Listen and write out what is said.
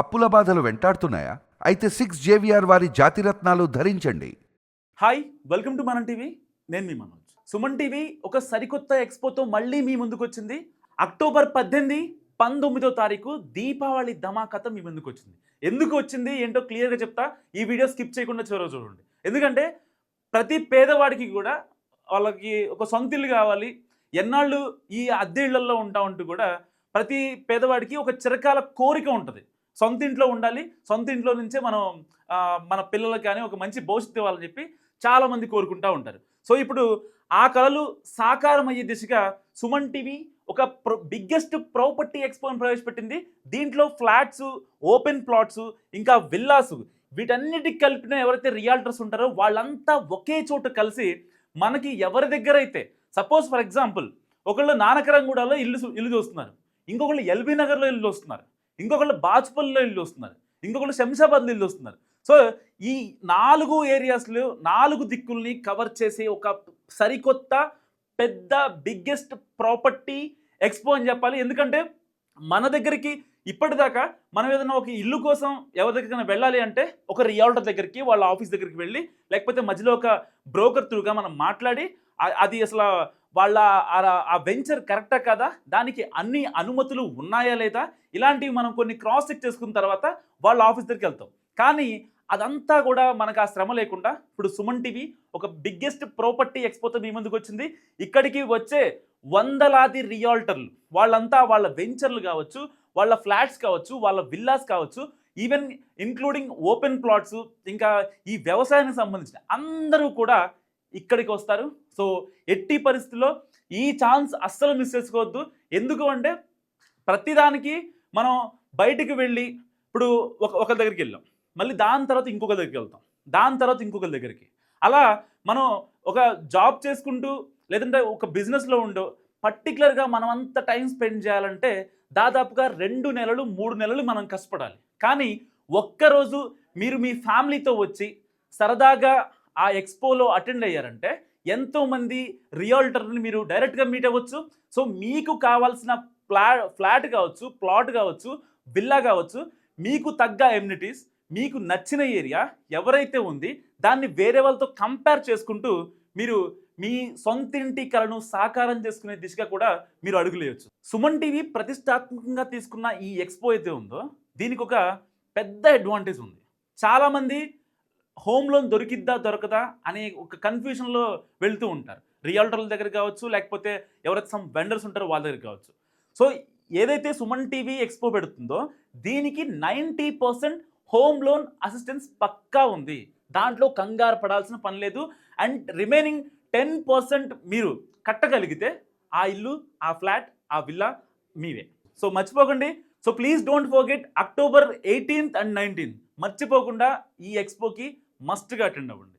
అప్పుల బాధలు వెంటాడుతున్నాయా? అయితే సిక్స్ జేవిఆర్ వారి జాతిరత్నాలు ధరించండి. Hi welcome to Manam TV నేను మీ మనోజ్. సుమన్ టీవీ ఒక సరికొత్త ఎక్స్పోతో మళ్ళీ మీ ముందుకు వచ్చింది అక్టోబర్ పద్దెనిమిది పంతొమ్మిదో తారీఖు దీపావళి ధమాకత మీ ముందుకు వచ్చింది ఎందుకు వచ్చింది? ఏంటో క్లియర్గా చెప్తా. ఈ వీడియో స్కిప్ చేయకుండా చివరి చూడండి. ఎందుకంటే ప్రతి పేదవాడికి కూడా వాళ్ళకి ఒక సొంత ఇల్లు కావాలి. ఎన్నాళ్ళు ఈ అద్దె ఇళ్ళలో ఉంటా ఉంటూ కూడా ప్రతి పేదవాడికి ఒక చిరకాల కోరిక ఉంటుంది. సొంత ఇంట్లో ఉండాలి. సొంత ఇంట్లో నుంచే మనం మన పిల్లలకు కానీ ఒక మంచి భవిష్యత్తు ఇవ్వాలని చెప్పి చాలామంది కోరుకుంటూ ఉంటారు. సో ఇప్పుడు ఆ కళలు సాకారం అయ్యే దిశగా సుమన్ టీవీ ఒక ప్రో బిగ్గెస్ట్ ప్రాపర్టీ ఎక్స్పోని ప్రవేశపెట్టింది. దీంట్లో ఫ్లాట్స్ ఓపెన్ ప్లాట్స్ ఇంకా విల్లాస్ వీటన్నిటికి కలిపిన ఎవరైతే రియాల్టర్స్ ఉంటారో వాళ్ళంతా ఒకే చోట కలిసి మనకి ఎవరి దగ్గర అయితే సపోజ్ ఫర్ ఎగ్జాంపుల్ ఒకళ్ళు నానకరంగూడలో ఇల్లు ఇల్లు చూస్తున్నారు. ఇంకొకళ్ళు ఎల్బీ నగర్లో ఇల్లు చూస్తున్నారు. ఇంకొకళ్ళు బాజ్పల్లిలో ఇల్లు వస్తున్నారు ఇంకొకళ్ళు శంషాబాద్లో ఇల్లు వస్తున్నారు. సో ఈ నాలుగు ఏరియాస్లో నాలుగు దిక్కుల్ని కవర్ చేసే ఒక సరికొత్త పెద్ద బిగ్గెస్ట్ ప్రాపర్టీ ఎక్స్పో అని చెప్పాలి. ఎందుకంటే మన దగ్గరికి ఇప్పటిదాకా మనం ఏదైనా ఒక ఇల్లు కోసం ఎవరి దగ్గరికైనా వెళ్ళాలి అంటే ఒక రియాల్టర్ దగ్గరికి వాళ్ళ ఆఫీస్ దగ్గరికి వెళ్ళి లేకపోతే మధ్యలో ఒక బ్రోకర్ త్రూగా మనం మాట్లాడి అది అసలు వాళ్ళ ఆ- వెంచర్ కరెక్టా కదా? దానికి అన్ని అనుమతులు ఉన్నాయా లేదా? ఇలాంటివి మనం కొన్ని క్రాస్ చెక్ చేసుకున్న తర్వాత వాళ్ళ ఆఫీస్ దగ్గరికి వెళ్తాం. కానీ అదంతా కూడా మనకు ఆ శ్రమ లేకుండా ఇప్పుడు సుమన్ టీవీ ఒక బిగ్గెస్ట్ ప్రాపర్టీ ఎక్స్పోతో మీ ముందుకు వచ్చింది. ఇక్కడికి వచ్చే వందలాది రియాల్టర్లు వాళ్ళంతా వాళ్ళ వెంచర్లు కావచ్చు వాళ్ళ ఫ్లాట్స్ కావచ్చు వాళ్ళ విల్లాస్ కావచ్చు ఈవెన్ ఇంక్లూడింగ్ ఓపెన్ ప్లాట్స్ ఇంకా ఈ వ్యవసాయానికి సంబంధించిన అందరూ కూడా ఇక్కడికి వస్తారు. సో ఎట్టి పరిస్థితుల్లో ఈ ఛాన్స్ అస్సలు మిస్ చేసుకోవద్దు. ఎందుకు అంటే ప్రతిదానికి మనం బయటికి వెళ్ళి ఇప్పుడు ఒక ఒకరి దగ్గరికి వెళ్ళాం. మళ్ళీ దాని తర్వాత ఇంకొక దగ్గరికి వెళ్తాం. దాని తర్వాత ఇంకొకరి దగ్గరికి. అలా మనం ఒక జాబ్ చేసుకుంటూ లేదంటే ఒక బిజినెస్లో ఉండో పర్టికులర్గా మనం అంత టైం స్పెండ్ చేయాలంటే దాదాపుగా రెండు నెలలు మూడు నెలలు మనం కష్టపడాలి. కానీ ఒక్కరోజు మీరు మీ ఫ్యామిలీతో వచ్చి సరదాగా ఆ ఎక్స్పోలో అటెండ్ అయ్యారంటే ఎంతోమంది రియాల్టర్ని మీరు డైరెక్ట్గా మీట్ అవ్వచ్చు. సో మీకు కావాల్సిన ప్లా ఫ్లాట్ కావచ్చు ప్లాట్ కావచ్చు విల్లా కావచ్చు మీకు తగ్గ ఎమ్యూనిటీస్ మీకు నచ్చిన ఏరియా ఎవరైతే ఉంది దాన్ని వేరే వాళ్ళతో కంపేర్ చేసుకుంటూ మీరు మీ సొంతింటి కలను సాకారం చేసుకునే దిశగా కూడా మీరు అడుగులేయచ్చు. సుమన్ టీవీ ప్రతిష్టాత్మకంగా తీసుకున్న ఈ ఎక్స్పో అయితే ఉందో దీనికి ఒక పెద్ద అడ్వాంటేజ్ ఉంది. చాలామంది హోమ్ లోన్ దొరికిద్దా దొరకదా అనే ఒక కన్ఫ్యూషన్లో వెళ్తూ ఉంటారు. రియాల్టర్ల దగ్గర కావచ్చు లేకపోతే ఎవరైతే సమ్ వెండర్స్ ఉంటారో వాళ్ళ దగ్గర కావచ్చు. సో ఏదైతే సుమన్ టీవీ ఎక్స్పో పెడుతుందో దీనికి ninety percent home loan assistance పక్కా ఉంది. దాంట్లో కంగారు పడాల్సిన పని లేదు. అండ్ రిమైనింగ్ టెన్ పర్సెంట్ మీరు కట్టగలిగితే ఆ ఇల్లు ఆ ఫ్లాట్ ఆ విల్లా మీవే. సో మర్చిపోకండి. So please don't forget October eighteenth and nineteenth మర్చిపోకుండా ఈ ఎక్స్పోకి മസ്റ്റ് കാട്ടുണ്ടാവുന്നുണ്ട്